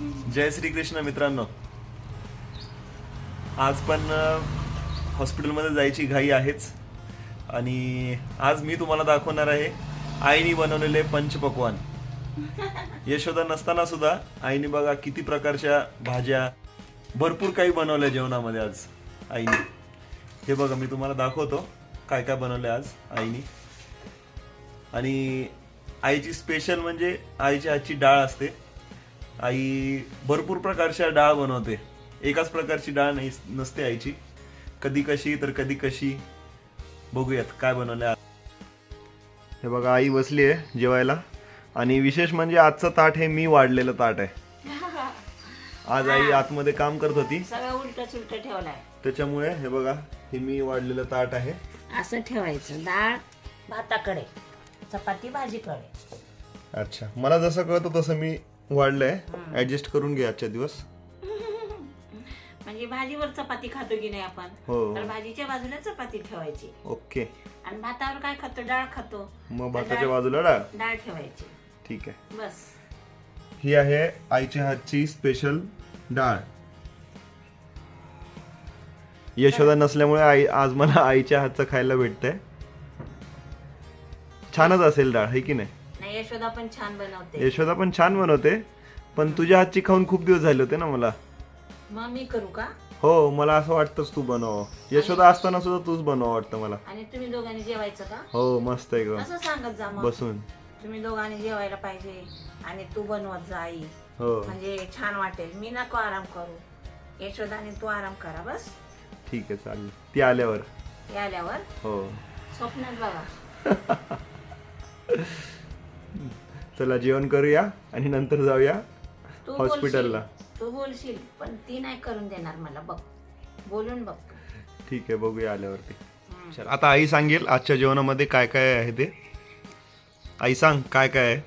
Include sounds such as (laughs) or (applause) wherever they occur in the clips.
जय श्री कृष्ण मित्रांनो. आज पण हॉस्पिटलमध्ये जायची घाई आहेच. आणि आज मी तुम्हाला दाखवणार आहे आईने बनवलेले पंचपक्वान. यशोदा नसताना सुद्धा आईने बघा किती प्रकारच्या भाज्या भरपूर काही बनवल्या जेवणामध्ये आज आईने. हे बघा मी तुम्हाला दाखवतो काय काय बनवलं आज आईने. आणि आईची स्पेशल म्हणजे आईच्या हातची डाळ असते. आई भरपूर प्रकारच्या डाळ बनवते. एकाच प्रकारची डाळ नाही नसते आईची. कधी कशी तर कधी कशी. बघूयात काय बनवलं. हे बघा आई बसली आहे जेवायला. आणि विशेष म्हणजे आजचं ताट हे मी वाढलेलं ताट आहे. आज आई आतमध्ये काम करत होती. त्याच्यामुळे हे बघा हे मी वाढलेलं ताट आहे. असं ठेवायचं. डाळ भाताकडे चपाती भाजीकडे. अच्छा. मला जसं कळतं तसं मी वाढलंय. ऍडजस्ट करून घे आजच्या दिवस. (laughs) म्हणजे भाजीवर चपाती खातो की नाही आपण? हो. तर भाजीच्या बाजूला चपाती ठेवायची. ओके. आणि भातावर काय खातो? डाळ खातो. मग भाताच्या बाजूला डाळ? डाळ ठेवायची. ठीक आहे. बस. ही आहे आईच्या हातची स्पेशल डाळ. यशोदा नसल्यामुळे आई आज मला आईच्या हातचं खायला भेटतंय. छानच असेल डाळ है की नाही नाही? यशोदा पण छान बनवते. यशोदा पण छान बनवते. पण तुझ्या हातची खाऊन खूप दिवस झाले होते ना मला. मग मी करू का? हो मला असं वाटतंच तू बनव. यशोदा असताना सुद्धा तूच बनव वाटतं मला. आणि तुम्ही दोघांनी जेवायचं का? हो मस्त आहे ग असं सांगत जा मग. बसून. तुम्ही दोघांनी जेवायला पाहिजे आणि तू बनवत जा आई. हो. म्हणजे छान वाटेल. मी नको आराम करू. यशोदाने तू आराम करा बस. ठीक आहे चालेल. ती आल्यावर. हे आल्यावर. हो. स्वप्नात बघा. (laughs) चला जेवण करूया आणि नंतर जाऊया तू हॉस्पिटलला. बोलशील, तू बोलशील पण ती नाही करून देणार मला बघ. बोलून बघ. तू. ठीक आहे बघूया आल्यावरती. चल आता आई सांगेल आजच्या जेवणामध्ये काय काय आहे ते. आई सांग काय काय आहे?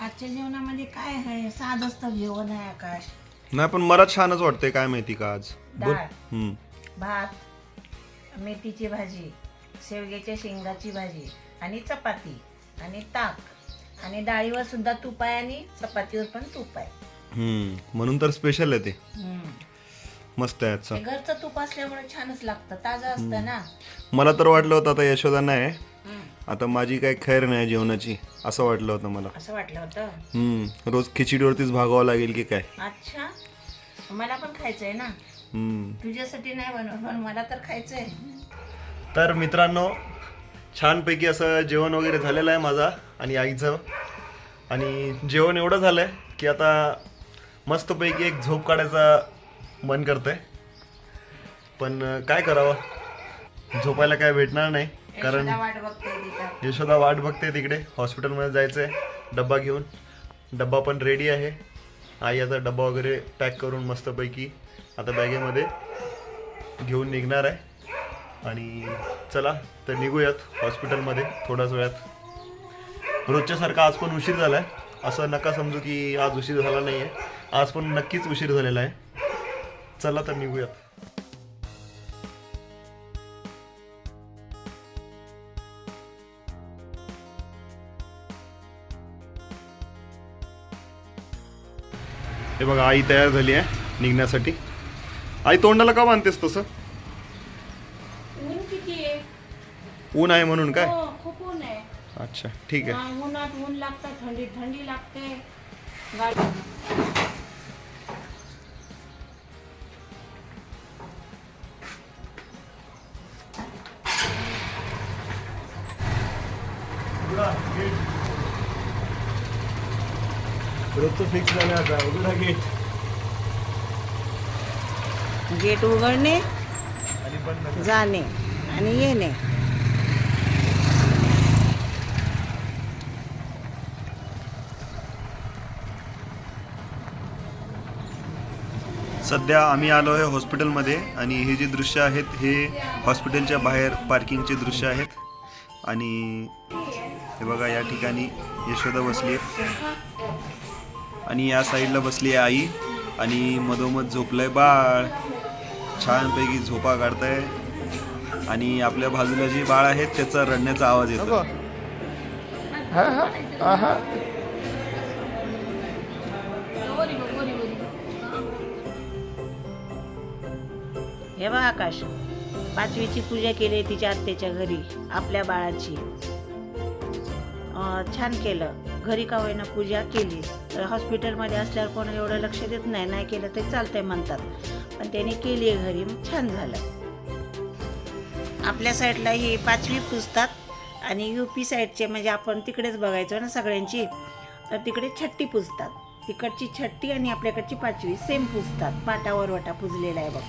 आजच्या जेवणामध्ये काय आहे? साधच तर जेवण आहे आकाश. नाही पण मला छानच वाटतंय काय माहिती का आज? बोल. डाळ. हम्म. भात मेथीची भाजी शेवग्याच्या शेंगाची भाजी आणि चपाती आणि ताक. आणि डाळीवर सुद्धा तूप आहे आणि चपातीवर पण तूप आहे. हम्म म्हणून तर स्पेशल आहे ते. हम्म. मस्त आहे आजचं. घरचं तूप असल्यामुळे छानच लागतं ताजं असतं ना. मला तर वाटलं होतं आता यशोदा नाही हम्म. आता माझी काही खैर नाही जेवणाची असं वाटलं होतं मला. असं वाटलं होतं? हम्म रोज खिचडीवरतीच भागावं लागेल की काय? अच्छा. मला पण खायचंय ना. हम्म. तुझ्यासाठी नाही बनवत पण मला तर खायचंय. तर मित्रांनो छानपैकी असं जेवण वगैरे झालेलं आहे माझा. आणि आईचं. आणि जेवण एवढं झालं आहे की आता मस्तपैकी एक झोप काढायचा मन करतंय. पण अं, काय करावं? झोपायला काय भेटणार नाही कारण यशोदा वाट बघते तिथं. यशोदा वाट बघते तिकडे हॉस्पिटलमध्ये जायचं आहे डब्बा घेऊन. डब्बा पण रेडी आहे. आई आता डब्बा वगैरे पॅक करून मस्तपैकी आता बॅगेमध्ये घेऊन निघणार आहे. आणि चला तर निघूयात हॉस्पिटलमध्ये थोड्याच वेळात. रोजच्यासारखा आज पण उशीर झाला आहे असं नका समजू की आज उशीर झाला नाही आहे आज पण नक्कीच उशीर झालेला आहे. चला तर निघूयात. हे बघा आई तयार झाली आहे निघण्यासाठी. आई तोंडाला का बांधतेस तसं? ऊन आहे म्हणून काय? हो. अच्छा ठीक आहे. हा, उन्हात ऊन लागतं थंडी थंडी लागते. गाडी. रोजचं फिक्स झालं आता उघडा गेट गेट उघडणे आणि बंद जाणे आणि येणे. सध्या आम्ही आलो आहे हॉस्पिटलमध्ये आणि हे जे दृश्य आहेत हे हॉस्पिटलच्या बाहेर पार्किंगचे दृश्य आहेत. आणि हे बघा या ठिकाणी यशोदा बसली आहे. आणि या साईडला बसली आहे आई आणि मधोमध झोपलंय. बाळ छानपैकी झोपा काढताय. आणि आपल्या बाजूला जी बाळ आहेत त्याचा रडण्याचा आवाज येतो गोरी बघ, हे बघ आकाश. पाचवीची पूजा केली तिच्या आत्तेच्या घरी आपल्या बाळाची. छान केलं. घरी का होईना पूजा केली. तर हॉस्पिटलमध्ये असल्यावर कोण एवढं लक्ष देत नाही नाही केलं ते चालतंय म्हणतात. पण त्याने केली आहे घरी. मग छान झालं. आपल्या साईडला ही पाचवी पुजतात आणि यू पी साईडचे म्हणजे आपण तिकडेच बघायचो ना सगळ्यांची तर तिकडे छट्टी पुजतात. तिकडची छट्टी आणि आपल्याकडची पाचवी सेम पुजतात. पाटावर वाटा पुजलेला आहे बघ.